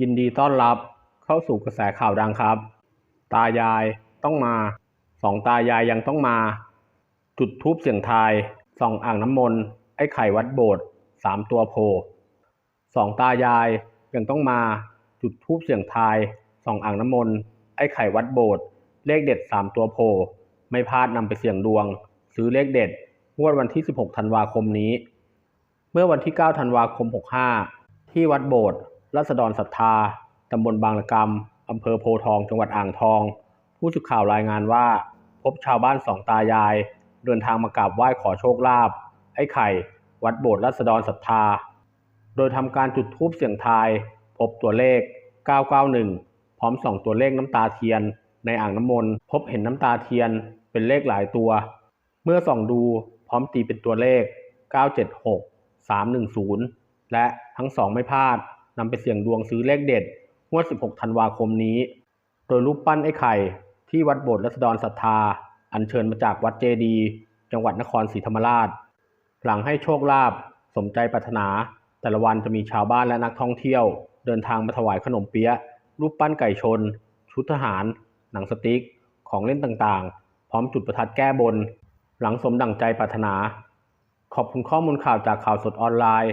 ยินดีต้อนรับเข้าสู่กระแสข่าวดังครับ ตายายต้องมาสองตายายยังต้องมา จุดทูปเสียงทายส่องอ่างน้ำมนต์ไอ้ไข่วัดโบสถ์สามตัวโพสองตายายยังต้องมา จุดทูปเสียงทายส่องอ่างน้ำมนต์ไอ้ไข่วัดโบสถ์เลขเด็ดสามตัวโพไม่พลาดนำไปเสี่ยงดวง ซื้อเลขเด็ดงวดวันที่ 16 ธันวาคมนี้ เมื่อวันที่ 9 ธันวาคม 65 ที่วัดโบสถ์ รัศดรศรัทธาตำบลบางละกำอำเภอโพทองจังหวัดอ่างทอง ผู้สื่อข่าวรายงานว่า พบชาวบ้านสองตายาย เดินทางมากราบไหว้ขอโชคลาภไอ้ไข่ วัดโบสถ์รัศดรศรัทธา โดยทำการจุดธูปเสียงทาย พบตัวเลข 991 พร้อมส่องตัวเลขน้ำตาเทียน ในอ่างน้ำมนต์พบเห็นน้ำตาเทียนเป็นเลขหลายตัว เมื่อส่องดูพร้อมตีเป็นตัวเลข 976 310 และทั้งสองไม่พลาด นำไปเสี่ยงดวงซื้อเลขเด็ดงวด 16 ธันวาคมนี้ โดยรูปปั้นไอ้ไข่ ที่วัดโบสถ์รัศดรศรัทธา อัญเชิญมาจากวัดเจดี จังหวัดนครศรีธรรมราช หลังให้โชคลาภสมใจปรารถนา แต่ละวันจะมีชาวบ้านและนักท่องเที่ยว เดินทางมาถวายขนมเปี๊ยะ รูปปั้นไก่ชน ชุดทหาร หนังสติ๊ก ของเล่นต่างๆ พร้อมจุดประทัดแก้บน หลังสมดั่งใจปรารถนา ขอบคุณข้อมูลข่าวจากข่าวสดออนไลน์